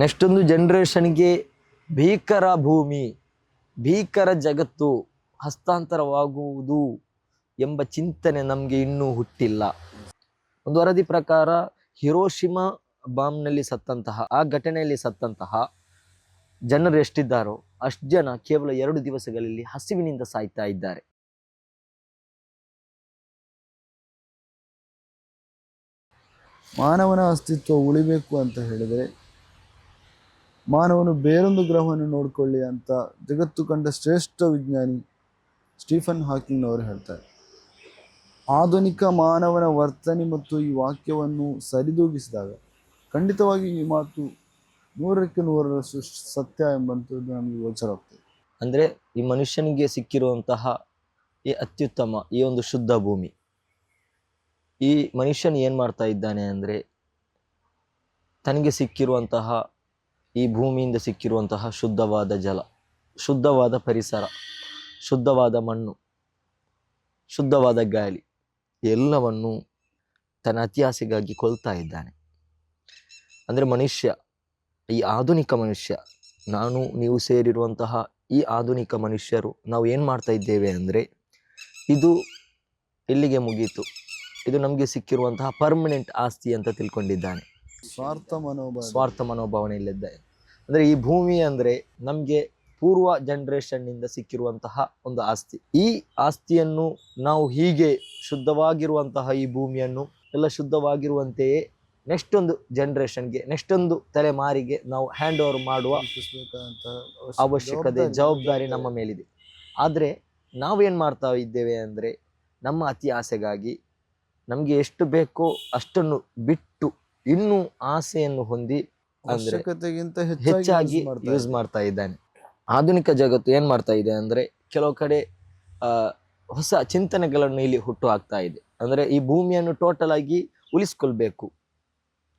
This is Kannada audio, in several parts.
ನೆಕ್ಸ್ಟ್ ಒಂದು ಜನ್ರೇಷನ್ಗೆ ಭೀಕರ ಭೂಮಿ, ಭೀಕರ ಜಗತ್ತು ಹಸ್ತಾಂತರವಾಗುವುದು ಎಂಬ ಚಿಂತನೆ ನಮಗೆ ಇನ್ನೂ ಹುಟ್ಟಿಲ್ಲ. ಒಂದು ವರದಿ ಪ್ರಕಾರ ಹಿರೋಶಿಮಾ ಬಾಂಬ್ನಲ್ಲಿ ಸತ್ತಂತಹ, ಆ ಘಟನೆಯಲ್ಲಿ ಸತ್ತಂತಹ ಜನರು ಎಷ್ಟಿದ್ದಾರೋ ಅಷ್ಟು ಜನ ಕೇವಲ ಎರಡು ದಿವಸಗಳಲ್ಲಿ ಹಸಿವಿನಿಂದ ಸಾಯ್ತಾ ಇದ್ದಾರೆ. ಮಾನವನ ಅಸ್ತಿತ್ವ ಉಳಿಬೇಕು ಅಂತ ಹೇಳಿದರೆ ಮಾನವನು ಬೇರೊಂದು ಗ್ರಹವನ್ನು ನೋಡಿಕೊಳ್ಳಿ ಅಂತ ಜಗತ್ತು ಕಂಡ ಶ್ರೇಷ್ಠ ವಿಜ್ಞಾನಿ ಸ್ಟೀಫನ್ ಹಾಕಿಂಗ್ ಅವರು ಹೇಳ್ತಾರೆ. ಆಧುನಿಕ ಮಾನವನ ವರ್ತನೆ ಮತ್ತು ಈ ವಾಕ್ಯವನ್ನು ಸರಿದೂಗಿಸಿದಾಗ ಖಂಡಿತವಾಗಿ ಈ ಮಾತು ನೂರಕ್ಕೆ ನೂರರಷ್ಟು ಸತ್ಯ ಎಂಬಂಥದ್ದು ನಮಗೆ ಗೋಚರವಾಗ್ತದೆ ಅಂದರೆ ಈ ಮನುಷ್ಯನಿಗೆ ಸಿಕ್ಕಿರುವಂತಹ ಈ ಅತ್ಯುತ್ತಮ ಈ ಒಂದು ಶುದ್ಧ ಭೂಮಿ. ಈ ಮನುಷ್ಯನು ಏನು ಮಾಡ್ತಾ ಇದ್ದಾನೆ ಅಂದರೆ ತನಗೆ ಸಿಕ್ಕಿರುವಂತಹ ಈ ಭೂಮಿಯಿಂದ ಸಿಕ್ಕಿರುವಂತಹ ಶುದ್ಧವಾದ ಜಲ ಶುದ್ಧವಾದ ಪರಿಸರ ಶುದ್ಧವಾದ ಮಣ್ಣು ಶುದ್ಧವಾದ ಗಾಳಿ ಎಲ್ಲವನ್ನು ತನ್ನ ಅತಿಯಾಸೆಗಾಗಿ ಕೊಲ್ತಾ ಇದ್ದಾನೆ. ಅಂದ್ರೆ ಮನುಷ್ಯ ಈ ಆಧುನಿಕ ಮನುಷ್ಯ ನಾನು ನೀವು ಸೇರಿರುವಂತಹ ಈ ಆಧುನಿಕ ಮನುಷ್ಯರು ನಾವು ಏನು ಮಾಡ್ತಾ ಇದ್ದೇವೆ ಅಂದರೆ ಇದು ಎಲ್ಲಿಗೆ ಮುಗೀತು. ಇದು ನಮಗೆ ಸಿಕ್ಕಿರುವಂತಹ ಪರ್ಮನೆಂಟ್ ಆಸ್ತಿ ಅಂತ ತಿಳ್ಕೊಂಡಿದ್ದಾನೆ. ಸ್ವಾರ್ಥ ಮನೋಭಾವ. ಸ್ವಾರ್ಥ ಮನೋಭಾವನೆಯಲ್ಲಿದ್ದಾನೆ ಅಂದರೆ ಈ ಭೂಮಿ ಅಂದರೆ ನಮಗೆ ಪೂರ್ವ ಜನರೇಷನ್ನಿಂದ ಸಿಕ್ಕಿರುವಂತಹ ಒಂದು ಆಸ್ತಿ. ಈ ಆಸ್ತಿಯನ್ನು ನಾವು ಹೀಗೆ ಶುದ್ಧವಾಗಿರುವಂತಹ ಈ ಭೂಮಿಯನ್ನು ಎಲ್ಲ ಶುದ್ಧವಾಗಿರುವಂತೆಯೇ ನೆಕ್ಸ್ಟ್ ಒಂದು ಜನರೇಷನ್ಗೆ ನೆಕ್ಸ್ಟ್ ಒಂದು ತಲೆಮಾರಿಗೆ ನಾವು ಹ್ಯಾಂಡ್ ಓವರ್ ಮಾಡುವ ಅವಶ್ಯಕತೆ, ಜವಾಬ್ದಾರಿ ನಮ್ಮ ಮೇಲಿದೆ. ಆದರೆ ನಾವೇನು ಮಾಡ್ತಾ ಇದ್ದೇವೆ ಅಂದರೆ ನಮ್ಮ ಅತಿ ಆಸೆಗಾಗಿ ನಮಗೆ ಎಷ್ಟು ಬೇಕೋ ಅಷ್ಟನ್ನು ಬಿಟ್ಟು ಇನ್ನೂ ಆಸೆಯನ್ನು ಹೊಂದಿ ಅವಶ್ಯಕತೆಗಿಂತ ಹೆಚ್ಚಾಗಿ ಯೂಸ್ ಮಾಡ್ತಾ ಇದ್ದಾನೆ. ಆಧುನಿಕ ಜಗತ್ತು ಏನ್ ಮಾಡ್ತಾ ಇದೆ ಅಂದ್ರೆ ಕೆಲವು ಕಡೆ ಹೊಸ ಚಿಂತನೆಗಳನ್ನು ಇಲ್ಲಿ ಹುಟ್ಟು ಹಾಕ್ತಾ ಇದೆ. ಅಂದ್ರೆ ಈ ಭೂಮಿಯನ್ನು ಟೋಟಲ್ ಆಗಿ ಉಳಿಸ್ಕೊಳ್ಬೇಕು.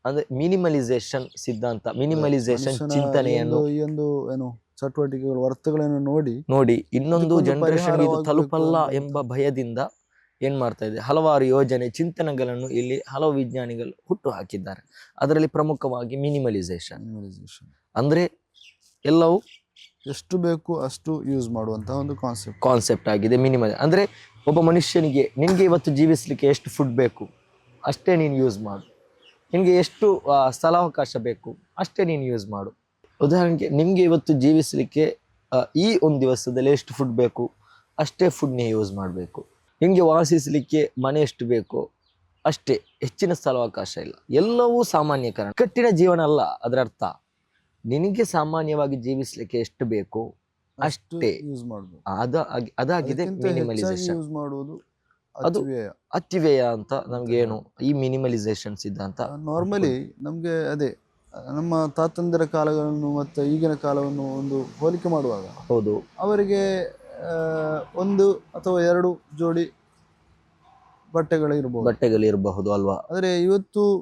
ಅಂದ್ರೆ ಮಿನಿಮಲೈಸೇಷನ್ ಸಿದ್ಧಾಂತ ಮಿನಿಮಲೈಸೇಷನ್ ಚಿಂತನೆಯನ್ನು ಈ ಒಂದು- ಏನು ಚಟುವಟಿಕೆಗಳು ವರ್ತಗಳನ್ನು ನೋಡಿ ನೋಡಿ ಇನ್ನೊಂದು ಜನರೇಷನ್ ಇದು ತಲುಪಲ್ಲ ಎಂಬ ಭಯದಿಂದ ಏನ್ ಮಾಡ್ತಾ ಇದೆ? ಹಲವಾರು ಯೋಜನೆ ಚಿಂತನೆಗಳನ್ನು ಇಲ್ಲಿ ಹಲವು ವಿಜ್ಞಾನಿಗಳು ಹುಟ್ಟು ಹಾಕಿದ್ದಾರೆ. ಅದರಲ್ಲಿ ಪ್ರಮುಖವಾಗಿ ಮಿನಿಮಲೈಸೇಷನ್. ಮಿನಿಮಲೈಸೇಷನ್. ಅಂದ್ರೆ ಎಲ್ಲವೂ ಎಷ್ಟು ಬೇಕು ಅಷ್ಟು ಯೂಸ್ ಮಾಡುವಂತಹ ಒಂದು ಕಾನ್ಸೆಪ್ಟ್. ಕಾನ್ಸೆಪ್ಟ್ ಆಗಿದೆ ಮಿನಿಮಲ್. ಅಂದ್ರೆ ಒಬ್ಬ ಮನುಷ್ಯನಿಗೆ ನಿನಗೆ ಇವತ್ತು ಜೀವಿಸಲಿಕ್ಕೆ ಎಷ್ಟು ಫುಡ್ ಬೇಕು? ಅಷ್ಟೇ ನೀನು ಯೂಸ್ ಮಾಡು. ನಿನಗೆ ಎಷ್ಟು ಸ್ಥಳಾವಕಾಶ ಬೇಕು? ಅಷ್ಟೇ ನೀನು ಯೂಸ್ ಮಾಡು. ಉದಾಹರಣೆಗೆ ನಿಮಗೆ ಇವತ್ತು ಜೀವಿಸಲಿಕ್ಕೆ ಈ ಒಂದು ದಿವಸದಲ್ಲಿ ಎಷ್ಟು ಫುಡ್ ಬೇಕು? ಅಷ್ಟೇ ಫುಡ್ನೇ ಯೂಸ್ ಮಾಡಬೇಕು. ನಿಮಗೆ ವಾಸಿಸಲಿಕ್ಕೆ ಮನೆ ಎಷ್ಟು ಬೇಕೋ? ಅಷ್ಟೇ ಹೆಚ್ಚಿನ ಸ್ಥಳಾವಕಾಶ ಇಲ್ಲ. ಎಲ್ಲವೂ ಸಾಮಾನ್ಯಕರಣ. ಕಟ್ಟಿನ ಜೀವನ ಅಲ್ಲ ಅದರ ಅರ್ಥ. ನಿನಗೆ ಸಾಮಾನ್ಯವಾಗಿ ಜೀವಿಸಲಿಕ್ಕೆ ಎಷ್ಟು ಬೇಕು? ಅಷ್ಟೇ. ಯೂಸ್ ಮಾಡಬೇಕು ಅದ ಅದಾಗಿದೆ ಮಿನಿಮಲೈಸೇಷನ್ ಯೂಸ್ ಮಾಡುವುದು ಅದು ಅತಿವ್ಯಯ. ಅಂತ ನಮ್ಗೆ ಏನು? ಈ ಮಿನಿಮಲೈಸೇಷನ್ ಸಿದ್ಧಾಂತ ನಾರ್ಮಲಿ ನಮಗೆ ಅದೇ ನಮ್ಮ ತಾತಂದಿರ ಕಾಲಗಳನ್ನು ಮತ್ತು ಈಗಿನ ಕಾಲವನ್ನು ಒಂದು ಹೋಲಿಕೆ ಮಾಡುವಾಗ ಹೌದು. ಅವರಿಗೆ ಒಂದು ಅಥವಾ ಎರಡು ಜೋಡಿ ಬಟ್ಟೆಗಳು ಇರಬಹುದು ಬಟ್ಟೆಗಳಿರಬಹುದು ಅಲ್ವಾ? ಆದರೆ ಇವತ್ತು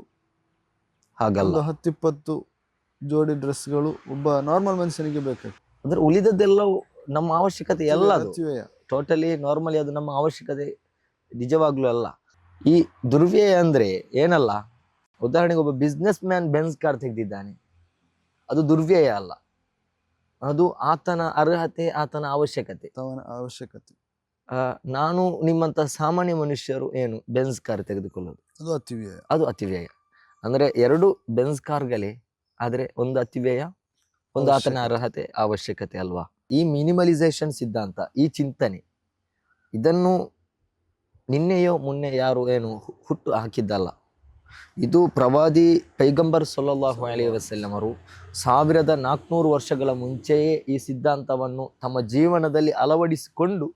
ಹಾಗಲ್ಲ. ಹತ್ತಿಪ್ಪತ್ತು ಜೋಡಿ ಡ್ರೆಸ್ಗಳು ಒಬ್ಬ ನಾರ್ಮಲ್ ಮನುಷ್ಯನಿಗೆ ಬೇಕಾಗ್ತದೆ. ಅಂದ್ರೆ ಉಳಿದದ್ದೆಲ್ಲ ನಮ್ಮ ಅವಶ್ಯಕತೆ ಎಲ್ಲ ಟೋಟಲಿ ನಾರ್ಮಲಿ ಅದು ನಮ್ಮ ಅವಶ್ಯಕತೆ ನಿಜವಾಗ್ಲೂ ಅಲ್ಲ. ಈ ದುರ್ವ್ಯಯ ಅಂದ್ರೆ ಏನಲ್ಲ? ಉದಾಹರಣೆಗೆ ಒಬ್ಬ ಬಿಸ್ನೆಸ್ ಮ್ಯಾನ್ ಬೆನ್ಸ್ ಕಾರ್ ತೆಗೆದಿದ್ದಾನೆ. ಅದು ದುರ್ವ್ಯಯ ಅಲ್ಲ. ಅದು ಆತನ ಅರ್ಹತೆ ಆತನ ಅವಶ್ಯಕತೆ. ಅವನ ಅವಶ್ಯಕತೆ. ಆ, ನಾನು ನಿಮ್ಮಂತ ಸಾಮಾನ್ಯ ಮನುಷ್ಯರು ಏನು? ಬೆನ್ಸ್ ಕಾರ್ ತೆಗೆದುಕೊಳ್ಳೋದು. ಅದು ಅತಿವ್ಯಯ. ಅದು ಅತಿವ್ಯಯ. ಅಂದ್ರೆ ಎರಡು ಬೆನ್ಸ್ ಕಾರ್ಗಳೇ ಆದರೆ ಒಂದು ಅತಿವ್ಯಯ ಒಂದು ಆತನ ಅರ್ಹತೆ ಅವಶ್ಯಕತೆ ಅಲ್ವಾ? ಈ ಮಿನಿಮಲೈಸೇಷನ್ ಸಿದ್ಧಾಂತ ಈ ಚಿಂತನೆ ಇದನ್ನು ನಿನ್ನೆಯೋ ಮೊನ್ನೆ ಯಾರು ಏನು ಹು- ಹುಟ್ಟು ಹಾಕಿದ್ದಲ್ಲ. ಇದು ಪ್ರವಾದಿ ಪೈಗಂಬರ್ ಸೊಲ್ಲಾಹು ಅಲಿ ವಸಲ್ಲಮರು ಸಾವಿರದ ನಾಲ್ಕುನೂರು ವರ್ಷಗಳ ಮುಂಚೆಯೇ ಈ ಸಿದ್ಧಾಂತವನ್ನು ತಮ್ಮ ಜೀವನದಲ್ಲಿ ಅಳವಡಿಸಿಕೊಂಡು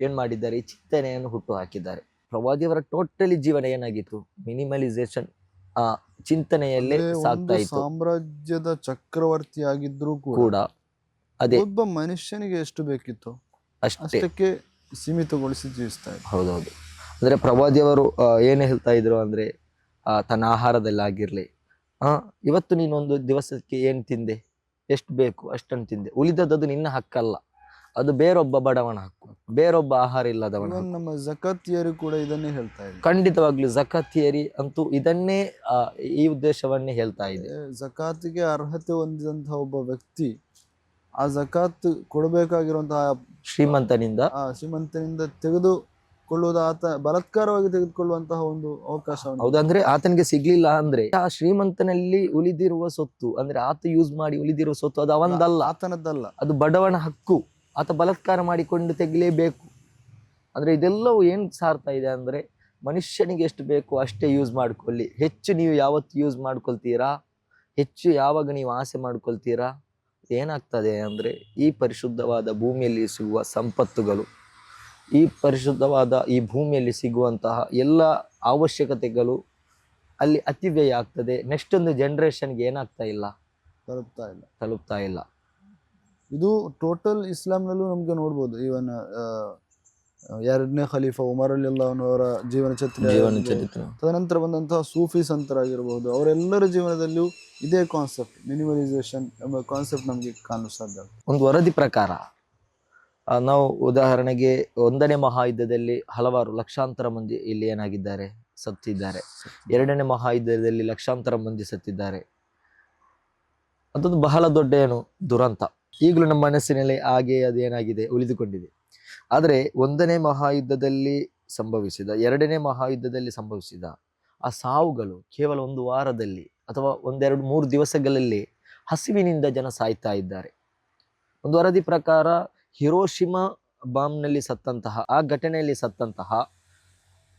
ಏನು ಮಾಡಿದ್ದಾರೆ? ಈ ಚಿಂತನೆಯನ್ನು ಹುಟ್ಟು ಹಾಕಿದ್ದಾರೆ ಪ್ರವಾದಿಯವರ ಟೋಟಲಿ ಜೀವನ ಏನಾಗಿತ್ತು? ಮಿನಿಮಲೈಸೇಷನ್ ಆ ಚಿಂತನೆಯಲ್ಲೇ ಸಾಗ್ತಾ ಇತ್ತು. ಸಾಮ್ರಾಜ್ಯದ ಚಕ್ರವರ್ತಿ ಆಗಿದ್ರು ಕೂಡ ಅದೇ ಒಬ್ಬ ಮನುಷ್ಯನಿಗೆ ಎಷ್ಟು ಬೇಕಿತ್ತು? ಅಷ್ಟೇ. ಅಷ್ಟಕ್ಕೆ ಸೀಮಿತಗೊಳಿಸಿ ಜೀವಿಸ್ತಾ ಹೌದೌದು. ಅಂದ್ರೆ ಪ್ರವಾದಿಯವರು ಏನು ಹೇಳ್ತಾ ಇದ್ರು ಅಂದ್ರೆ ತನ್ನ ಆಹಾರದಲ್ಲಿ ಆಗಿರ್ಲಿ ಆ ಇವತ್ತು ನೀನೊಂದು ದಿವಸಕ್ಕೆ ಏನು ತಿಂದೆ? ಎಷ್ಟು ಬೇಕು? ಅಷ್ಟನ್ನು ತಿಂದೆ. ಉಳಿದದ್ದು ನಿನ್ನ ಹಕ್ಕಲ್ಲ. ಅದು ಬೇರೊಬ್ಬ ಬಡವನ ಹಕ್ಕು. ಬೇರೊಬ್ಬ ಆಹಾರ ಇಲ್ಲದವನ ನಮ್ಮ ಜಕತಿಯರು ಕೂಡ ಇದನ್ನೇ ಹೇಳ್ತಾ ಇದೆ ಖಂಡಿತವಾಗ್ಲೂ ಜಕಾತಿಯರಿ ಅಂತೂ ಇದನ್ನೇ ಆ, ಈ ಉದ್ದೇಶವನ್ನೇ ಹೇಳ್ತಾ ಇದೆ. ಜಕಾತಿಗೆ ಅರ್ಹತೆ ಹೊಂದಿದಂತಹ ಒಬ್ಬ ವ್ಯಕ್ತಿ ಆ ಜಕಾತ್ ಕೊಡಬೇಕಾಗಿರುವಂತಹ ಶ್ರೀಮಂತನಿಂದ ಶ್ರೀಮಂತನಿಂದ ಶ್ರೀಮಂತನಿಂದ ತೆಗೆದುಕೊಳ್ಳುವುದು ಆತ ಬಲತ್ಕಾರವಾಗಿ ತೆಗೆದುಕೊಳ್ಳುವಂತಹ ಒಂದು ಅವಕಾಶವನ್ನು ಹೌದಂದ್ರೆ ಆತನಿಗೆ ಸಿಗ್ಲಿಲ್ಲ ಅಂದ್ರೆ ಆ ಶ್ರೀಮಂತನಲ್ಲಿ ಉಳಿದಿರುವ ಸೊತ್ತು ಅಂದ್ರೆ ಆತ ಯೂಸ್ ಮಾಡಿ ಉಳಿದಿರುವ ಸೊತ್ತು ಅದು ಅವನದಲ್ಲ. ಆತನದ್ದಲ್ಲ. ಅದು ಬಡವನ ಹಕ್ಕು. ಆತ ಬಲತ್ಕಾರ ಮಾಡಿಕೊಂಡು ತೆಗಿಲೇಬೇಕು. ಅಂದ್ರೆ ಇದೆಲ್ಲವೂ ಏನ್ ಸಾರ್ತಾ ಇದೆ ಅಂದ್ರೆ ಮನುಷ್ಯನಿಗೆ ಎಷ್ಟು ಬೇಕು ಅಷ್ಟೇ ಯೂಸ್ ಮಾಡ್ಕೊಳ್ಳಿ. ಹೆಚ್ಚು ನೀವು ಯಾವತ್ತು ಯೂಸ್ ಮಾಡ್ಕೊಳ್ತೀರಾ? ಹೆಚ್ಚು ಯಾವಾಗ ನೀವು ಆಸೆ ಮಾಡ್ಕೊಳ್ತೀರಾ? ಏನಾಗ್ತದೆ ಅಂದ್ರೆ ಈ ಪರಿಶುದ್ಧವಾದ ಭೂಮಿಯಲ್ಲಿ ಸಿಗುವ ಸಂಪತ್ತುಗಳು. ಈ ಪರಿಶುದ್ಧವಾದ ಈ ಭೂಮಿಯಲ್ಲಿ ಸಿಗುವಂತಹ ಎಲ್ಲ ಅವಶ್ಯಕತೆಗಳು ಅಲ್ಲಿ ಅತಿವ್ಯಯ ಆಗ್ತದೆ. ನೆಕ್ಸ್ಟ್ ಒಂದು ಜನರೇಷನ್ಗೆ ಏನಾಗ್ತಾ ಇಲ್ಲ? ತಲುಪ್ತಾ ಇಲ್ಲ. ತಲುಪ್ತಾ ಇಲ್ಲ. ಇದು ಟೋಟಲ್ ಇಸ್ಲಾಂನಲ್ಲೂ ನಮಗೆ ನೋಡ್ಬೋದು. ಈವನ್ ಎರಡನೇ ಖಲೀಫಾ ಉಮರ್ ಅಲಿ ಅವರ ಜೀವನ ಚರಿತ್ರೆ. ತದನಂತರ ಬಂದಂತಹ ಸೂಫಿ ಸಂತರಾಗಿರಬಹುದು ಅವರೆಲ್ಲರ ಜೀವನದಲ್ಲೂ ಇದೇ ಕಾನ್ಸೆಪ್ಟ್ ಮಿನಿಮಲೈಸೇಷನ್ ಎಂಬ ಕಾನ್ಸೆಪ್ಟ್ ನಮಗೆ ಕಾಣಲು ಸಾಧ್ಯ ಒಂದು ವರದಿ ಪ್ರಕಾರ ನಾವು ಉದಾಹರಣೆಗೆ ಒಂದನೇ ಮಹಾಯುದ್ಧದಲ್ಲಿ ಹಲವಾರು ಲಕ್ಷಾಂತರ ಮಂದಿ ಇಲ್ಲಿ ಏನಾಗಿದ್ದಾರೆ? ಸತ್ತಿದ್ದಾರೆ. ಎರಡನೇ ಮಹಾಯುದ್ಧದಲ್ಲಿ ಲಕ್ಷಾಂತರ ಮಂದಿ ಸತ್ತಿದ್ದಾರೆ. ಅದೊಂದು ಬಹಳ ದೊಡ್ಡ ಏನು, ದುರಂತ. ಈಗಲೂ ನಮ್ಮ ಮನಸ್ಸಿನಲ್ಲಿ ಹಾಗೆ ಅದೇನಾಗಿದೆ ಉಳಿದುಕೊಂಡಿದೆ. ಆದರೆ ಒಂದನೇ ಮಹಾಯುದ್ಧದಲ್ಲಿ ಸಂಭವಿಸಿದ, ಎರಡನೇ ಮಹಾಯುದ್ಧದಲ್ಲಿ ಸಂಭವಿಸಿದ ಆ ಸಾವುಗಳು ಕೇವಲ ಒಂದು ವಾರದಲ್ಲಿ ಅಥವಾ ಒಂದೆರಡು ಮೂರು ದಿವಸಗಳಲ್ಲಿ ಹಸಿವಿನಿಂದ ಜನ ಸಾಯ್ತಾ ಇದ್ದಾರೆ. ಒಂದು ವರದಿ ಪ್ರಕಾರ ಹಿರೋಶಿಮಾ ಬಾಂಬ್ನಲ್ಲಿ ಸತ್ತಂತಹ, ಆ ಘಟನೆಯಲ್ಲಿ ಸತ್ತಂತಹ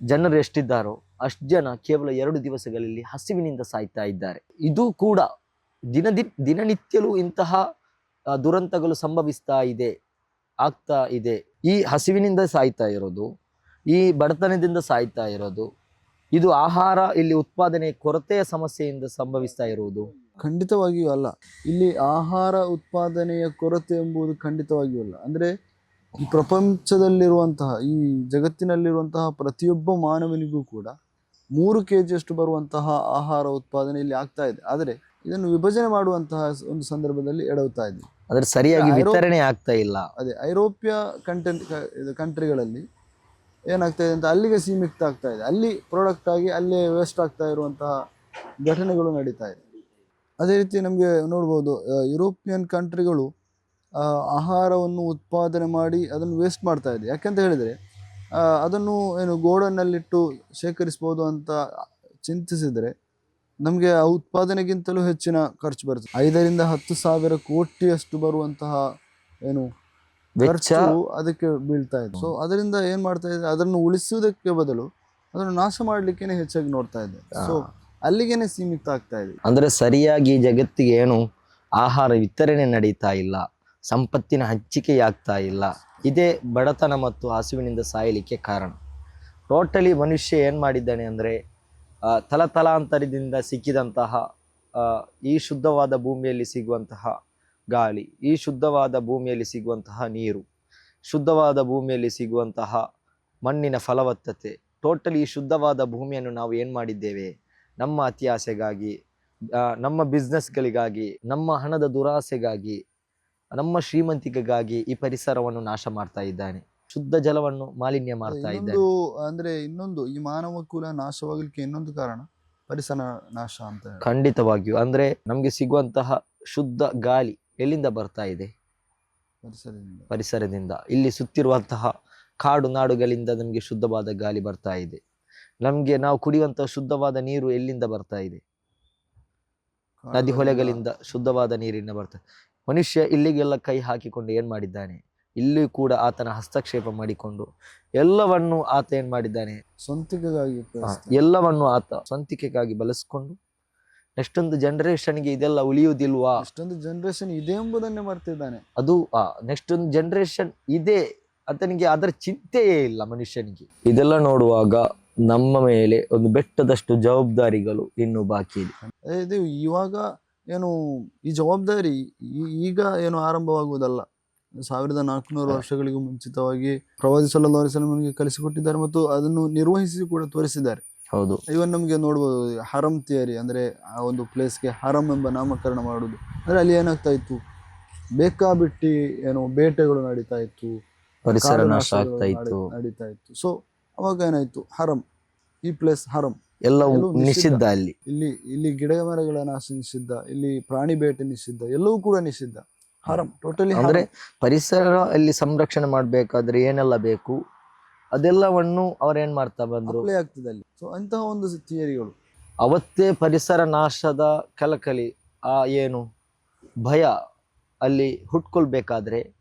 ಜನರು ಎಷ್ಟಿದ್ದಾರೋ ಅಷ್ಟು ಜನ ಕೇವಲ ಎರಡು ದಿವಸಗಳಲ್ಲಿ ಹಸಿವಿನಿಂದ ಸಾಯ್ತಾ ಇದ್ದಾರೆ. ಇದು ಕೂಡ ದಿನದಿ, ದಿನನಿತ್ಯಲೂ ಇಂತಹ ದುರಂತಗಳು ಸಂಭವಿಸ್ತಾ ಇದೆ, ಆಗ್ತಾ ಇದೆ. ಈ ಹಸಿವಿನಿಂದ ಸಾಯ್ತಾ ಇರೋದು, ಈ ಬಡತನದಿಂದ ಸಾಯ್ತಾ ಇರೋದು, ಇದು ಆಹಾರ, ಇಲ್ಲಿ ಉತ್ಪಾದನೆ ಕೊರತೆಯ ಸಮಸ್ಯೆಯಿಂದ ಸಂಭವಿಸ್ತಾ ಇರುವುದು ಖಂಡಿತವಾಗಿಯೂ ಅಲ್ಲ. ಇಲ್ಲಿ ಆಹಾರ ಉತ್ಪಾದನೆಯ ಕೊರತೆ ಎಂಬುದು ಖಂಡಿತವಾಗಿಯೂ ಅಲ್ಲ. ಅಂದ್ರೆ ಈ ಪ್ರಪಂಚದಲ್ಲಿರುವಂತಹ ಈ ಜಗತ್ತಿನಲ್ಲಿರುವಂತಹ ಪ್ರತಿಯೊಬ್ಬ ಮಾನವನಿಗೂ ಕೂಡ ಮೂರು ಕೆ ಜಿಯಷ್ಟು ಬರುವಂತಹ ಆಹಾರ ಉತ್ಪಾದನೆ ಇಲ್ಲಿ ಆಗ್ತಾ ಇದೆ. ಆದರೆ ಇದನ್ನು ವಿಭಜನೆ ಮಾಡುವಂತಹ ಒಂದು ಸಂದರ್ಭದಲ್ಲಿ ಎಡವುತ್ತಾ ಇದೆ. ಅದರ ಸರಿಯಾಗಿ ವಿತರಣೆ ಆಗ್ತಾ ಇಲ್ಲ. ಅದೇ ಐರೋಪ್ಯ ಕಂಟೆಂಟ್ ಕಂಟ್ರಿಗಳಲ್ಲಿ ಏನಾಗ್ತಾ ಇದೆ ಅಂತ ಅಲ್ಲಿಗೆ ಸೀಮಿತ ಆಗ್ತಾ ಇದೆ. ಅಲ್ಲಿ ಪ್ರಾಡಕ್ಟ್ ಆಗಿ ಅಲ್ಲೇ ವೇಸ್ಟ್ ಆಗ್ತಾ ಇರುವಂತಹ ಘಟನೆಗಳು ನಡೀತಾ ಇದೆ. ಅದೇ ರೀತಿ ನಮಗೆ ನೋಡ್ಬೋದು ಯುರೋಪಿಯನ್ ಕಂಟ್ರಿಗಳು ಆಹಾರವನ್ನು ಉತ್ಪಾದನೆ ಮಾಡಿ ಅದನ್ನು ವೇಸ್ಟ್ ಮಾಡ್ತಾ ಇದೆ. ಯಾಕೆಂತ ಹೇಳಿದರೆ ಅದನ್ನು ಏನು ಗೋಡನ್ನಲ್ಲಿಟ್ಟು ಶೇಖರಿಸ್ಬೋದು ಅಂತ ಚಿಂತಿಸಿದರೆ ನಮಗೆ ಆ ಉತ್ಪಾದನೆಗಿಂತಲೂ ಹೆಚ್ಚಿನ ಖರ್ಚು ಬರುತ್ತೆ ಐದರಿಂದ ಹತ್ತು ಸಾವಿರ ಕೋಟಿಯಷ್ಟು ಬರುವಂತಹ ಏನು ವೆಚ್ಚ ಖರ್ಚು ಅದಕ್ಕೆ ಬೀಳ್ತಾ ಇದೆ. ಸೊ ಅದರಿಂದ ಏನು ಮಾಡ್ತಾ ಇದೆ ಅದನ್ನು ಉಳಿಸುವುದಕ್ಕೆ ಬದಲು ಅದನ್ನು ನಾಶ ಮಾಡಲಿಕ್ಕೇನೆ ಹೆಚ್ಚಾಗಿ ನೋಡ್ತಾ ಇದೆ. ಸೊ ಅಲ್ಲಿಗೇನೆ ಸೀಮಿತ ಆಗ್ತಾ ಇದೆ. ಅಂದ್ರೆ ಸರಿಯಾಗಿ ಜಗತ್ತಿಗೆ ಏನು ಆಹಾರ ವಿತರಣೆ ನಡೀತಾ ಇಲ್ಲ, ಸಂಪತ್ತಿನ ಹಂಚಿಕೆಯಾಗ್ತಾ ಇಲ್ಲ. ಇದೇ ಬಡತನ ಮತ್ತು ಹಸುವಿನಿಂದ ಸಾಯಲಿಕ್ಕೆ ಕಾರಣ. ಟೋಟಲಿ ಮನುಷ್ಯ ಏನು ಮಾಡಿದ್ದಾನೆ ಅಂದರೆ ತಲತಲಾಂತರದಿಂದ ಸಿಕ್ಕಿದಂತಹ ಈ ಶುದ್ಧವಾದ ಭೂಮಿಯಲ್ಲಿ ಸಿಗುವಂತಹ ಗಾಳಿ, ಈ ಶುದ್ಧವಾದ ಭೂಮಿಯಲ್ಲಿ ಸಿಗುವಂತಹ ನೀರು, ಶುದ್ಧವಾದ ಭೂಮಿಯಲ್ಲಿ ಸಿಗುವಂತಹ ಮಣ್ಣಿನ ಫಲವತ್ತತೆ ಟೋಟಲಿ ಈ ಶುದ್ಧವಾದ ಭೂಮಿಯನ್ನು ನಾವು ಏನು ಮಾಡಿದ್ದೇವೆ? ನಮ್ಮ ಅತಿ ಆಸೆಗಾಗಿ ಆ, ನಮ್ಮ ಬಿಸ್ನೆಸ್ಗಳಿಗಾಗಿ ನಮ್ಮ ಹಣದ ದುರಾಸೆಗಾಗಿ ನಮ್ಮ ಶ್ರೀಮಂತಿಕೆಗಾಗಿ ಈ ಪರಿಸರವನ್ನು ನಾಶ ಮಾಡ್ತಾ ಇದ್ದಾನೆ. ಶುದ್ಧ ಜಲವನ್ನು ಮಾಲಿನ್ಯ ಮಾಡ್ತಾ ಇದ್ದಾನೆ. ಅಂದ್ರೆ ಇನ್ನೊಂದು ಈ ಮಾನವ ಕುಲ ನಾಶವಾಗಲಿಕ್ಕೆ ಇನ್ನೊಂದು ಕಾರಣ ಪರಿಸರ ನಾಶ ಅಂತ ಖಂಡಿತವಾಗಿಯೂ. ಅಂದ್ರೆ ನಮ್ಗೆ ಸಿಗುವಂತಹ ಶುದ್ಧ ಗಾಳಿ ಎಲ್ಲಿಂದ ಬರ್ತಾ ಇದೆ? ಪರಿಸರದಿಂದ. ಪರಿಸರದಿಂದ. ಇಲ್ಲಿ ಸುತ್ತಿರುವಂತಹ ಕಾಡು ನಾಡುಗಳಿಂದ ನಮಗೆ ಶುದ್ಧವಾದ ಗಾಳಿ ಬರ್ತಾ ಇದೆ. ನಮಗೆ ನಾವು ಕುಡಿಯುವಂತಹ ಶುದ್ಧವಾದ ನೀರು ಎಲ್ಲಿಂದ ಬರ್ತಾ ಇದೆ? ನದಿ ಹೊಳೆಗಳಿಂದ ಶುದ್ಧವಾದ ನೀರಿನ ಬರ್ತಾ ಮನುಷ್ಯ ಇಲ್ಲಿಗೆಲ್ಲ ಕೈ ಹಾಕಿಕೊಂಡು ಏನ್ ಮಾಡಿದ್ದಾನೆ? ಇಲ್ಲಿ ಕೂಡ ಆತನ ಹಸ್ತಕ್ಷೇಪ ಮಾಡಿಕೊಂಡು ಎಲ್ಲವನ್ನು ಆತ ಏನ್ ಮಾಡಿದ್ದಾನೆ? ಸ್ವಂತಿಕೆಗಾಗಿ ಆ. ಎಲ್ಲವನ್ನು ಆತ ಸ್ವಂತಿಕೆಗಾಗಿ ಬಳಸ್ಕೊಂಡು ನೆಕ್ಸ್ಟೊಂದು ಜನರೇಷನ್ಗೆ ಇದೆಲ್ಲ ಉಳಿಯುವುದಿಲ್ವಾ? ಅಷ್ಟೊಂದು ಜನರೇಷನ್ ಇದೆ ಎಂಬುದನ್ನೇ ಮರ್ತಿದ್ದಾನೆ. ಅದು ನೆಕ್ಸ್ಟ್ ಒಂದು ಜನರೇಷನ್ ಇದೆ. ಆತನಿಗೆ ಅದರ ಚಿಂತೆಯೇ ಇಲ್ಲ ಮನುಷ್ಯನಿಗೆ. ಇದೆಲ್ಲ ನೋಡುವಾಗ ನಮ್ಮ ಮೇಲೆ ಒಂದು ಬೆಟ್ಟದಷ್ಟು ಜವಾಬ್ದಾರಿಗಳು ಇನ್ನು ಬಾಕಿ ಇದೆ. ಅದೇ ಇವಾಗ ಏನು ಈ ಜವಾಬ್ದಾರಿ ಈಗ ಏನು ಆರಂಭವಾಗುವುದಲ್ಲ. ಸಾವಿರದ ನಾಲ್ಕುನೂರು ವರ್ಷಗಳಿಗೂ ಮುಂಚಿತವಾಗಿ ಪ್ರವಾದಿ ಸಲ್ಲಾ ಅಲೈಹಿ ಕಲಿಸಿಕೊಟ್ಟಿದ್ದಾರೆ ಮತ್ತು ಅದನ್ನು ನಿರ್ವಹಿಸಿ ಕೂಡ ತೋರಿಸಿದ್ದಾರೆ. ಹೌದು. ಇವನ್ ನಮಗೆ ನೋಡ್ಬೋದು ಹರಂ ಥಿಯರಿ ಅಂದ್ರೆ ಆ ಒಂದು ಪ್ಲೇಸ್ಗೆ ಹರಂ ಎಂಬ ನಾಮಕರಣ ಮಾಡೋದು ಅಂದ್ರೆ ಅಲ್ಲಿ ಏನಾಗ್ತಾ ಇತ್ತು? ಬೇಕಾಬಿಟ್ಟಿ ಏನು ಬೇಟೆಗಳು ನಡೀತಾ ಇತ್ತು. ಪರಿಸರ ನಾಶ ಆಗ್ತಾ ಇತ್ತು. ನಡಿ- ನಡೀತಾ ಇತ್ತು. ಸೊ ಅವಾಗ ಏನಾಯ್ತು ಹರಂ. ಈ ಪ್ಲೇಸ್ ಹರಂ. ಎಲ್ಲವೂ ನಿಷಿದ್ಧ. ಅಲ್ಲಿ. ಇಲ್ಲಿ ಇಲ್ಲಿ ಗಿಡ ಮರಗಳ ನಾಶ ನಿಷಿದ್ಧ. ಇಲ್ಲಿ ಪ್ರಾಣಿ ಬೇಟೆ ನಿಷಿದ್ಧ. ಎಲ್ಲವೂ ಕೂಡ ನಿಷಿದ್ಧ. ಹರಂ. ಟೋಟಲಿ ಅಂದ್ರೆ ಪರಿಸರ ಅಲ್ಲಿ ಸಂರಕ್ಷಣೆ ಮಾಡಬೇಕಾದ್ರೆ ಏನೆಲ್ಲ ಬೇಕು? ಅದೆಲ್ಲವನ್ನು ಅವ್ರೇನ್ ಮಾಡ್ತಾ ಬಂದ್ರು? ಅಪ್ಲೈ ಆಗ್ತದೆ ಅಲ್ಲಿ. ಸೊ ಅಂತಹ ಒಂದು ಥಿಯರಿಗಳು ಅವತ್ತೇ ಪರಿಸರ ನಾಶದ ಕಲಕಲಿ ಆ ಏನು ಭಯ ಅಲ್ಲಿ ಹುಟ್ಕೊಳ್ಬೇಕಾದ್ರೆ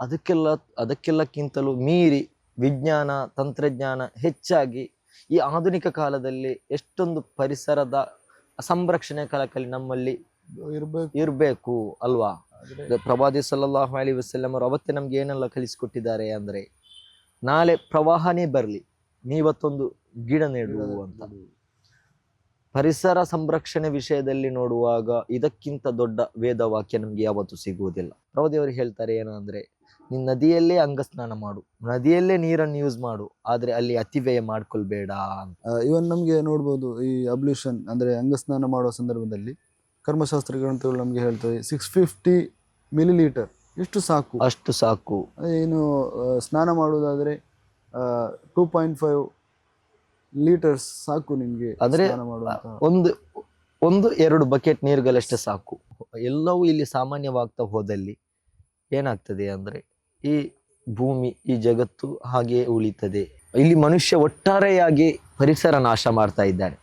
ಅದಕ್ಕೆಲ್ಲ ಅದಕ್ಕೆಲ್ಲಕ್ಕಿಂತಲೂ ಮೀರಿ ವಿಜ್ಞಾನ ತಂತ್ರಜ್ಞಾನ ಹೆಚ್ಚಾಗಿ ಈ ಆಧುನಿಕ ಕಾಲದಲ್ಲಿ ಎಷ್ಟೊಂದು ಪರಿಸರದ ಸಂರಕ್ಷಣೆ ಕಲಕಲಿ ನಮ್ಮಲ್ಲಿ ಇರ್ಬೇಕು. ಇರಬೇಕು ಅಲ್ವಾ? ಪ್ರವಾದಿ ಸಲ್ಲಲ್ಲಾಹು ಅಲಿ ವಸಲ್ಲಂ ಅವರು ಅವತ್ತೇ ನಮ್ಗೆ ಏನೆಲ್ಲ ಕಲಿಸಿಕೊಟ್ಟಿದ್ದಾರೆ ಅಂದ್ರೆ ನಾಳೆ ಪ್ರವಾಹನೇ ಬರಲಿ ನೀವತ್ತೊಂದು ಗಿಡ ನೆಡುವು ಅಂತ. ಪರಿಸರ ಸಂರಕ್ಷಣೆ ವಿಷಯದಲ್ಲಿ ನೋಡುವಾಗ ಇದಕ್ಕಿಂತ ದೊಡ್ಡ ವೇದವಾಕ್ಯ ನಮ್ಗೆ ಯಾವತ್ತು ಸಿಗುವುದಿಲ್ಲ. ಪ್ರವಾದಿಯವರು ಹೇಳ್ತಾರೆ ಏನಂದ್ರೆ ನೀನ್ ನದಿಯಲ್ಲೇ ಅಂಗಸ್ನಾನ ಮಾಡು. ನದಿಯಲ್ಲೇ ನೀರನ್ನು ಯೂಸ್ ಮಾಡು. ಆದರೆ ಅಲ್ಲಿ ಅತಿವ್ಯಯ ಮಾಡ್ಕೊಳ್ಬೇಡ ಅಂತ. ಇವನ್ ನಮಗೆ ನೋಡ್ಬೋದು ಈ ಅಬ್ಲ್ಯೂಷನ್ ಅಂದ್ರೆ ಅಂಗಸ್ನಾನ ಮಾಡುವ ಸಂದರ್ಭದಲ್ಲಿ ಕರ್ಮಶಾಸ್ತ್ರ ಗ್ರಂಥಗಳು ನಮ್ಗೆ ಹೇಳ್ತವೆ ಸಿಕ್ಸ್ ಫಿಫ್ಟಿ ಮಿಲಿ ಲೀಟರ್ ಇಷ್ಟು ಸಾಕು. ಅಷ್ಟು ಸಾಕು. ಏನು ಆ, ಸ್ನಾನ ಮಾಡುವುದಾದ್ರೆ ಟೂ ಪಾಯಿಂಟ್ ಫೈವ್ ಲೀಟರ್ಸ್ ಸಾಕು ನಿಮ್ಗೆ ಅಂದ್ರೆ, ಸ್ನಾನ ಮಾಡುವಂತಹ ಒಂದು ಒಂದು ಎರಡು ಬಕೆಟ್ ನೀರುಗಳಷ್ಟೇ ಸಾಕು. ಎಲ್ಲವೂ ಇಲ್ಲಿ ಸಾಮಾನ್ಯವಾಗ್ತಾ ಹೋದಲ್ಲಿ ಏನಾಗ್ತದೆ ಅಂದ್ರೆ ಈ ಭೂಮಿ, ಈ ಜಗತ್ತು ಹಾಗೆ ಉಳಿತದೆ. ಇಲ್ಲಿ ಮನುಷ್ಯ ಒಟ್ಟಾರೆಯಾಗಿ ಪರಿಸರ ನಾಶ ಮಾಡ್ತಾ ಇದ್ದಾನೆ.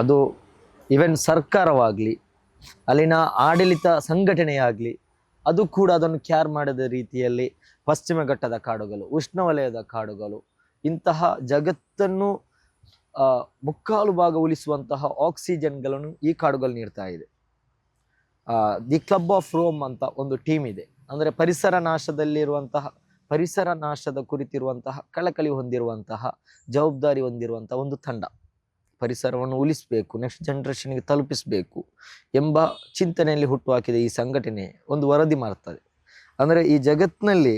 ಅದು ಈವನ್ ಸರ್ಕಾರವಾಗಲಿ, ಅಲ್ಲಿನ ಆಡಳಿತ ಸಂಘಟನೆಯಾಗಲಿ, ಅದು ಕೂಡ ಅದನ್ನು ಕ್ಯಾರ್ ಮಾಡದ ರೀತಿಯಲ್ಲಿ ಪಶ್ಚಿಮ ಘಟ್ಟದ ಕಾಡುಗಳು, ಉಷ್ಣವಲಯದ ಕಾಡುಗಳು, ಇಂತಹ ಜಗತ್ತನ್ನು ಮುಕ್ಕಾಲು ಭಾಗ ಉಳಿಸುವಂತಹ ಆಕ್ಸಿಜನ್ಗಳನ್ನು ಈ ಕಾಡುಗಳು ನೀಡ್ತಾ ಇದೆ. ದಿ ಕ್ಲಬ್ ಆಫ್ ರೋಮ್ ಅಂತ ಒಂದು ಟೀಮ್ ಇದೆ. ಅಂದ್ರೆ ಪರಿಸರ ನಾಶದಲ್ಲಿರುವಂತಹ, ಪರಿಸರ ನಾಶದ ಕುರಿತಿರುವಂತಹ, ಕಳಕಳಿ ಹೊಂದಿರುವಂತಹ, ಜವಾಬ್ದಾರಿ ಹೊಂದಿರುವಂಥ ಒಂದು ತಂಡ. ಪರಿಸರವನ್ನು ಉಳಿಸಬೇಕು ನೆಕ್ಸ್ಟ್ ಜನರೇಷನ್ಗೆ ತಲುಪಿಸಬೇಕು ಎಂಬ ಚಿಂತನೆಯಲ್ಲಿ ಹುಟ್ಟುಹಾಕಿದ ಈ ಸಂಘಟನೆ ಒಂದು ವರದಿ ಮಾಡ್ತದೆ. ಅಂದರೆ ಈ ಜಗತ್ತಿನಲ್ಲಿ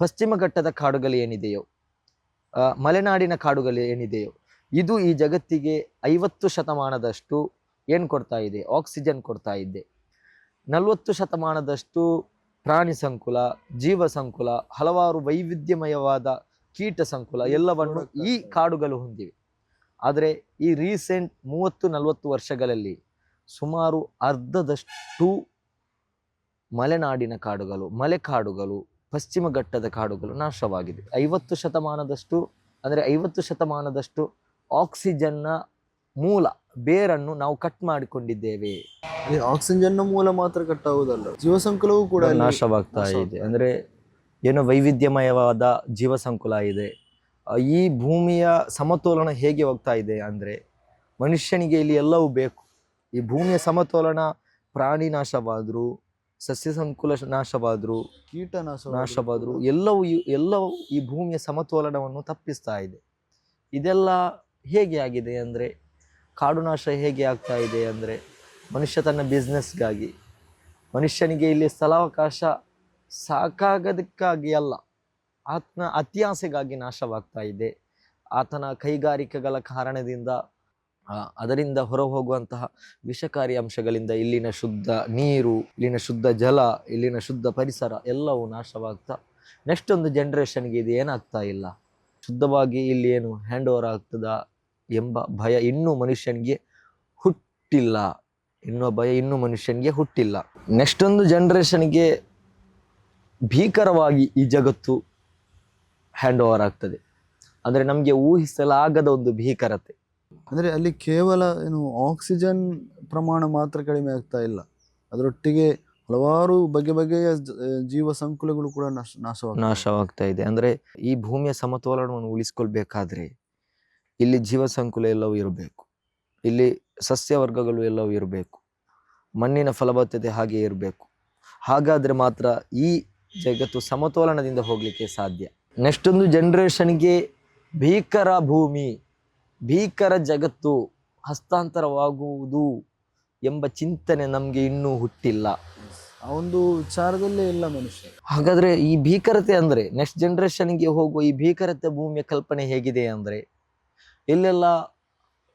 ಪಶ್ಚಿಮ ಘಟ್ಟದ ಕಾಡುಗಳು ಏನಿದೆಯೋ ಮಲೆನಾಡಿನ ಕಾಡುಗಳು ಏನಿದೆಯೋ, ಇದು ಈ ಜಗತ್ತಿಗೆ ಐವತ್ತು ಶತಮಾನದಷ್ಟು ಏನು ಕೊಡ್ತಾ ಇದೆ ಆಕ್ಸಿಜನ್ ಕೊಡ್ತಾ ಇದೆ. ನಲವತ್ತು ಶತಮಾನದಷ್ಟು ಪ್ರಾಣಿ ಸಂಕುಲ ಜೀವ ಸಂಕುಲ ಹಲವಾರು ವೈವಿಧ್ಯಮಯವಾದ ಕೀಟ ಸಂಕುಲ ಎಲ್ಲವನ್ನು ಈ ಕಾಡುಗಳು ಹೊಂದಿವೆ. ಆದರೆ ಈ ರೀಸೆಂಟ್ ಮೂವತ್ತು ನಲವತ್ತು ವರ್ಷಗಳಲ್ಲಿ ಸುಮಾರು ಅರ್ಧದಷ್ಟು ಮಲೆನಾಡಿನ ಕಾಡುಗಳು ಮಲೆಕಾಡುಗಳು ಪಶ್ಚಿಮ ಘಟ್ಟದ ಕಾಡುಗಳು ನಾಶವಾಗಿದೆ ಐವತ್ತು ಶತಮಾನದಷ್ಟು ಅಂದರೆ ಐವತ್ತು ಶತಮಾನದಷ್ಟು ಆಕ್ಸಿಜನ್ನ ಮೂಲ ಬೇರನ್ನು ನಾವು ಕಟ್ ಮಾಡಿಕೊಂಡಿದ್ದೇವೆ. ಆಕ್ಸಿಜನ್ ಆಕ್ಸಿಜನ್ ಮೂಲ ಮಾತ್ರ ಕಟ್ಟಾಗುವುದಲ್ಲ ಜೀವಸಂಕುಲವೂ ಕೂಡ ನಾಶವಾಗ್ತಾ ನಾಶ ಇದೆ. ಅಂದ್ರೆ ಏನೋ ವೈವಿಧ್ಯಮಯವಾದ ಜೀವ ಸಂಕುಲ ಇದೆ ಈ ಭೂಮಿಯ ಸಮತೋಲನ ಹೇಗೆ ಹೋಗ್ತಾ ಇದೆ ಅಂದ್ರೆ ಮನುಷ್ಯನಿಗೆ ಇಲ್ಲಿ ಎಲ್ಲವೂ ಬೇಕು. ಈ ಭೂಮಿಯ ಸಮತೋಲನ ಪ್ರಾಣಿ ನಾಶವಾದ್ರು ಸಸ್ಯ ಸಂಕುಲ ನಾಶವಾದ್ರು ಕೀಟನಾಶ ನಾಶವಾದ್ರು ಎಲ್ಲವೂ ಎಲ್ಲವೂ ಈ ಭೂಮಿಯ ಸಮತೋಲನವನ್ನು ತಪ್ಪಿಸ್ತಾ ಇದೆ. ಇದೆಲ್ಲ ಹೇಗೆ ಆಗಿದೆ ಅಂದರೆ ಕಾಡು ನಾಶ ಹೇಗೆ ಆಗ್ತಾ ಇದೆ ಅಂದರೆ ಮನುಷ್ಯ ತನ್ನ ಬಿಸ್ನೆಸ್ಗಾಗಿ ಮನುಷ್ಯನಿಗೆ ಇಲ್ಲಿ ಸ್ಥಳಾವಕಾಶ ಸಾಕಾಗೋದಕ್ಕಾಗಿ ಅಲ್ಲ ಆತನ ಅತ್ಯಾಸೆಗಾಗಿ ನಾಶವಾಗ್ತಾ ಇದೆ. ಆತನ ಕೈಗಾರಿಕೆಗಳ ಕಾರಣದಿಂದ ಅದರಿಂದ ಅದರಿಂದ ಹೊರಹೋಗುವಂತಹ ವಿಷಕಾರಿ ಅಂಶಗಳಿಂದ ಇಲ್ಲಿನ ಶುದ್ಧ ನೀರು, ಇಲ್ಲಿನ ಶುದ್ಧ ಜಲ, ಇಲ್ಲಿನ ಶುದ್ಧ ಪರಿಸರ ಎಲ್ಲವೂ ನಾಶವಾಗ್ತಾ ನೆಕ್ಸ್ಟ್ ಒಂದು ಜನ್ರೇಷನ್ಗೆ ಇದು ಏನಾಗ್ತಾ ಇಲ್ಲ. ಶುದ್ಧವಾಗಿ ಇಲ್ಲಿ ಏನು ಹ್ಯಾಂಡ್ ಓವರ್ ಆಗ್ತದ? ಎಂಬ ಭಯ ಇನ್ನೂ ಮನುಷ್ಯನಿಗೆ ಹುಟ್ಟಿಲ್ಲ. ಎನ್ನುವ ಭಯ ಇನ್ನೂ ಮನುಷ್ಯನಿಗೆ ಹುಟ್ಟಿಲ್ಲ. ನೆಕ್ಸ್ಟ್ ಒಂದು ಜನ್ರೇಷನ್ಗೆ ಭೀಕರವಾಗಿ ಈ ಜಗತ್ತು ಹ್ಯಾಂಡ್ ಓವರ್ ಆಗ್ತದೆ. ಅಂದರೆ ನಮಗೆ ಊಹಿಸಲಾಗದ ಒಂದು ಭೀಕರತೆ. ಅಂದರೆ ಅಲ್ಲಿ ಕೇವಲ ಏನು ಆಕ್ಸಿಜನ್ ಪ್ರಮಾಣ ಮಾತ್ರ ಕಡಿಮೆ ಆಗ್ತಾ ಇಲ್ಲ. ಅದರೊಟ್ಟಿಗೆ ಹಲವಾರು ಬಗೆ ಬಗೆಯ ಜೀವ ಸಂಕುಲಗಳು ಕೂಡ ನಾಶ. ನಾಶವಾಗ್ತಾ ಇದೆ. ಅಂದರೆ ಈ ಭೂಮಿಯ ಸಮತೋಲನವನ್ನು ಉಳಿಸ್ಕೊಳ್ಬೇಕಾದ್ರೆ ಇಲ್ಲಿ ಜೀವ ಸಂಕುಲ ಎಲ್ಲವೂ ಇರಬೇಕು. ಇಲ್ಲಿ ಸಸ್ಯವರ್ಗಗಳು ಎಲ್ಲವೂ ಇರಬೇಕು. ಮಣ್ಣಿನ ಫಲವತ್ತತೆ ಹಾಗೆ ಇರಬೇಕು. ಹಾಗಾದರೆ ಮಾತ್ರ ಈ ಜಗತ್ತು ಸಮತೋಲನದಿಂದ ಹೋಗಲಿಕ್ಕೆ ಸಾಧ್ಯ. ನೆಕ್ಸ್ಟ್ ಒಂದು ಜನರೇಷನ್ಗೆ ಭೀಕರ ಭೂಮಿ ಭೀಕರ ಜಗತ್ತು ಹಸ್ತಾಂತರವಾಗುವುದು ಎಂಬ ಚಿಂತನೆ ನಮಗೆ ಇನ್ನೂ ಹುಟ್ಟಿಲ್ಲ. ಆ ಒಂದು ವಿಚಾರದಲ್ಲೇ ಇಲ್ಲ ಮನುಷ್ಯ. ಹಾಗಾದರೆ ಈ ಭೀಕರತೆ ಅಂದರೆ ನೆಕ್ಸ್ಟ್ ಜನ್ರೇಷನ್ಗೆ ಹೋಗುವ ಈ ಭೀಕರತೆ ಭೂಮಿಯ ಕಲ್ಪನೆ ಹೇಗಿದೆ ಅಂದ್ರೆ ಇಲ್ಲೆಲ್ಲ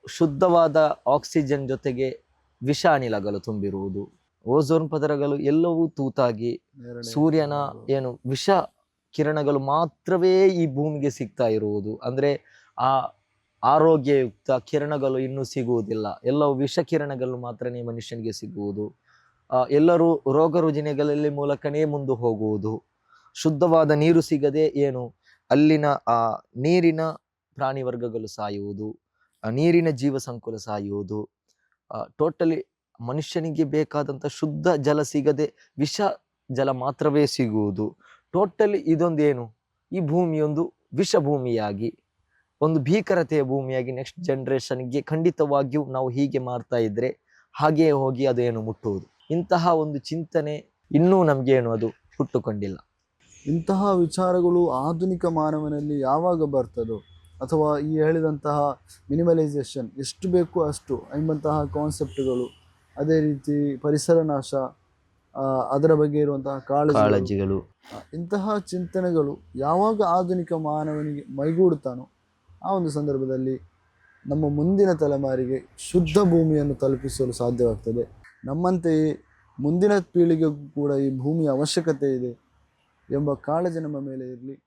ಶುದ್ಧವಾದ ಆಕ್ಸಿಜನ್ ಜೊತೆಗೆ ವಿಷ ಅನಿಲಗಳು ತುಂಬಿರುವುದು. ಓಝೋನ್ ಪದರಗಳು ಎಲ್ಲವೂ ತೂತಾಗಿ ಸೂರ್ಯನ ಏನು ವಿಷ ಕಿರಣಗಳು ಮಾತ್ರವೇ ಈ ಭೂಮಿಗೆ ಸಿಗ್ತಾ ಇರುವುದು. ಅಂದ್ರೆ ಆ ಆರೋಗ್ಯಯುಕ್ತ ಕಿರಣಗಳು ಇನ್ನೂ ಸಿಗುವುದಿಲ್ಲ. ಎಲ್ಲವೂ ವಿಷ ಕಿರಣಗಳು ಮಾತ್ರನೇ ಮನುಷ್ಯನಿಗೆ ಸಿಗುವುದು. ಆ, ಎಲ್ಲರೂ ರೋಗ ರುಜಿನಗಳಲ್ಲಿ ಮೂಲಕನೇ ಮುಂದೆ ಹೋಗುವುದು. ಶುದ್ಧವಾದ ನೀರು ಸಿಗದೆ ಏನು ಅಲ್ಲಿನ ಆ ನೀರಿನ ಪ್ರಾಣಿ ವರ್ಗಗಳು ಸಾಯುವುದು ನೀರಿನ ಜೀವ ಸಂಕುಲ ಸಾಯುವುದು ಟೋಟಲಿ ಮನುಷ್ಯನಿಗೆ ಬೇಕಾದಂಥ ಶುದ್ಧ ಜಲ ಸಿಗದೆ ವಿಷ ಜಲ ಮಾತ್ರವೇ ಸಿಗುವುದು. ಟೋಟಲಿ ಇದೊಂದೇನು ಈ ಭೂಮಿಯೊಂದು ವಿಷ ಭೂಮಿಯಾಗಿ ಒಂದು ಭೀಕರತೆಯ ಭೂಮಿಯಾಗಿ ನೆಕ್ಸ್ಟ್ ಜನ್ರೇಷನ್ಗೆ ಖಂಡಿತವಾಗಿಯೂ ನಾವು ಹೀಗೆ ಮಾಡ್ತಾ ಇದ್ರೆ ಹಾಗೆಯೇ ಹೋಗಿ ಅದೇನು ಮುಟ್ಟುವುದು. ಇಂತಹ ಒಂದು ಚಿಂತನೆ ಇನ್ನೂ ನಮಗೆ ಏನು ಅದು ಹುಟ್ಟುಕೊಂಡಿಲ್ಲ. ಇಂತಹ ವಿಚಾರಗಳು ಆಧುನಿಕ ಮಾನವನಲ್ಲಿ ಯಾವಾಗ ಬರ್ತದೋ? ಅಥವಾ ಈ ಹೇಳಿದಂತಹ ಮಿನಿಮಲೈಸೇಷನ್ ಎಷ್ಟು ಬೇಕು ಅಷ್ಟು ಎಂಬಂತಹ ಕಾನ್ಸೆಪ್ಟ್ಗಳು ಅದೇ ರೀತಿ ಪರಿಸರ ನಾಶ ಅದರ ಬಗ್ಗೆ ಇರುವಂತಹ ಕಾಳಜಿಗಳು ಇಂತಹ ಚಿಂತನೆಗಳು ಯಾವಾಗ ಆಧುನಿಕ ಮಾನವನಿಗೆ ಮೈಗೂಡುತ್ತಾನೋ ಆ ಒಂದು ಸಂದರ್ಭದಲ್ಲಿ ನಮ್ಮ ಮುಂದಿನ ತಲೆಮಾರಿಗೆ ಶುದ್ಧ ಭೂಮಿಯನ್ನು ತಲುಪಿಸಲು ಸಾಧ್ಯವಾಗ್ತದೆ. ನಮ್ಮಂತೆಯೇ ಮುಂದಿನ ಪೀಳಿಗೆಗೂ ಕೂಡ ಈ ಭೂಮಿಯ ಅವಶ್ಯಕತೆ ಇದೆ ಎಂಬ ಕಾಳಜಿ ನಮ್ಮ ಮೇಲೆ ಇರಲಿ.